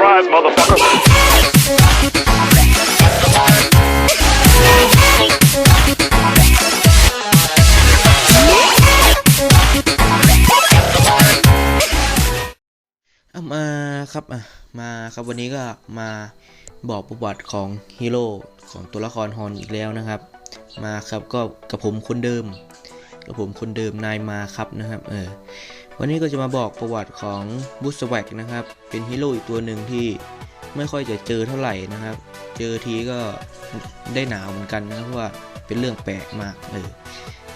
surprise, motherfucker. มาครับอะมาครับวันนี้ก็มาบอกประวัติของฮีโร่ของตัวละครฮอนอีกแล้วนะครับ มาครับก็กับผมคนเดิม กับผมคนเดิมนายมาครับนะครับเออ วันนี้ก็จะมาบอกประวัติของบูสแวกนะครับ เป็นฮีโร่อีกตัวหนึ่งที่ไม่ค่อยจะเจอเท่าไหร่นะครับ เจอทีก็ได้หนาวเหมือนกันนะครับเพราะว่าเป็นเรื่องแปลกมากเออ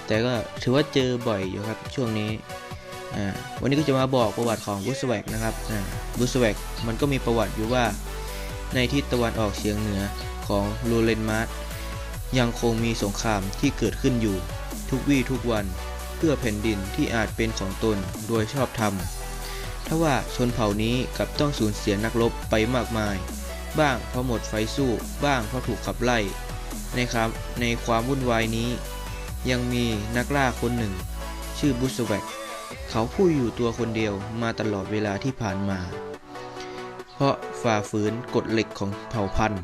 แต่ก็ถือว่าเจอบ่อยอยู่ครับช่วงนี้วันนี้ก็จะมาบอกประวัติของบูสแวกนะครับบูสแวกมันก็มีประวัติอยู่ว่าในทิศตะวันออกเฉียงเหนือของโรเลนมาร์ยังคงมีสงครามที่เกิดขึ้นอยู่ทุกวี่ทุกวัน พื่อแผ่นดินที่อาจเป็นของตนโดยชอบธรรมทว่าชนเผ่านี้กับต้องสูญเสียนักรบไปมากมาย บ้างเพราะหมดไฟสู้ บ้างเพราะถูกขับไล่ ในครับ ในความวุ่นวายนี้ ยังมีนักล่าคนหนึ่ง ชื่อบูสแวกเขาผู้อยู่ตัวคนเดียวมาตลอดเวลาที่ผ่านมา เพราะฝ่าฝืนกฎเหล็กของเผ่าพันธุ์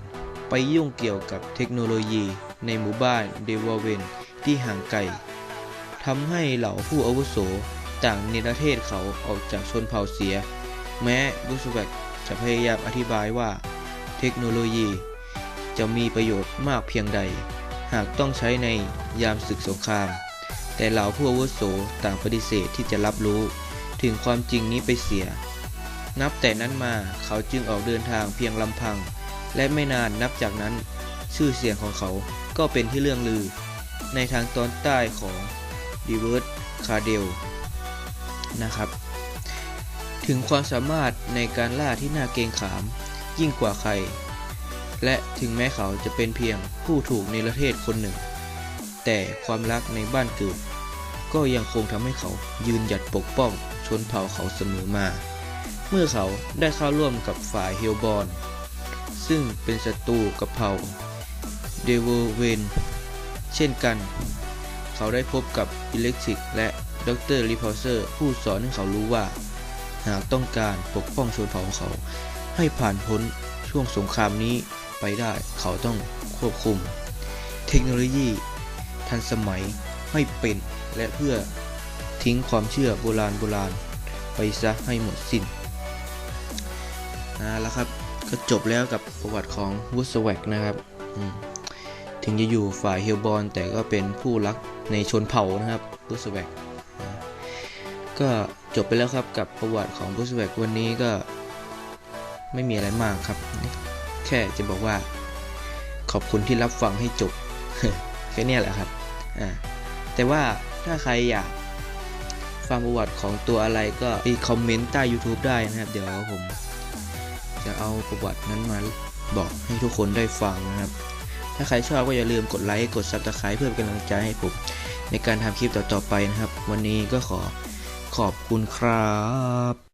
ไปยุ่งเกี่ยวกับเทคโนโลยีในหมู่บ้านเดวเวนที่ห่างไกล ทำให้เหล่าผู้อาวุโสต่างเนรเทศเขาออกจากชนเผ่าเสีย แม้บุสแวกจะพยายามอธิบายว่า เทคโนโลยี จะมีประโยชน์มากเพียงใด หากต้องใช้ในยามศึกสงคราม แต่เหล่าผู้อาวุโสต่างปฏิเสธที่จะรับรู้ ถึงความจริงนี้ไปเสีย นับแต่นั้นมาเขาจึงออกเดินทางเพียงลำพัง และไม่นานนับจากนั้น ชื่อเสียงของเขาก็เป็นที่เรื่องลือ ในทางตอนใต้ของ ดีเวิร์ดคาเดลนะครับ ถึงความสามารถในการล่าที่น่าเกรงขาม ยิ่งกว่าใคร และถึงแม้เขาจะเป็นเพียงผู้ถูกในประเทศคนหนึ่ง แต่ความรักในบ้านเกิด ก็ยังคงทำให้เขายืนหยัดปกป้องชนเผ่าเขาเสมอมา เมื่อเขาได้เข้าร่วมกับฝ่ายเฮลบอนซึ่งเป็นศัตรูกับเผ่าเดวเวนเช่นกัน เขาได้พบกับอิเล็กทริกและดรรีพอเซอร์ผู้สอนให้เขารู้ว่า หากต้องการปกป้องชนเผ่าของเขา ให้ผ่านพ้นช่วงสงครามนี้ไปได้เขาต้องควบคุม เทคโนโลยี ทันสมัยให้เป็นและเพื่อทิ้งความเชื่อโบราณโบราณ ไปซะให้หมดสิ้นนะแล้วครับก็จบแล้วกับประวัติของวูดสแวกนะครับ ถึงจะอยู่ฝ่ายเฮลบอลแต่ก็เป็นผู้รัก ในชนเผ่านะครับวูสแวกก็จบไปแล้วครับกับประวัติของวูสแวกวันนี้ก็ไม่มีอะไรมากครับ แค่จะบอกว่า ขอบคุณที่รับฟังให้จบแค่นี้แหละครับอ่าแต่ว่าถ้าใครอยากฟังประวัติของตัวอะไรก็ไปคอมเมนต์ใต้ YouTube ได้นะครับ เดี๋ยวผม จะเอาประวัตินั้นมาบอกให้ทุกคนได้ฟังนะครับ ถ้าใครชอบก็อย่าลืมกดไลค์กด s u b สไครต์เพื่อเป็นกำลังใจให้ผม ในการทำคลิปต่อๆไปนะครับ วันนี้ก็ขอขอบคุณครับ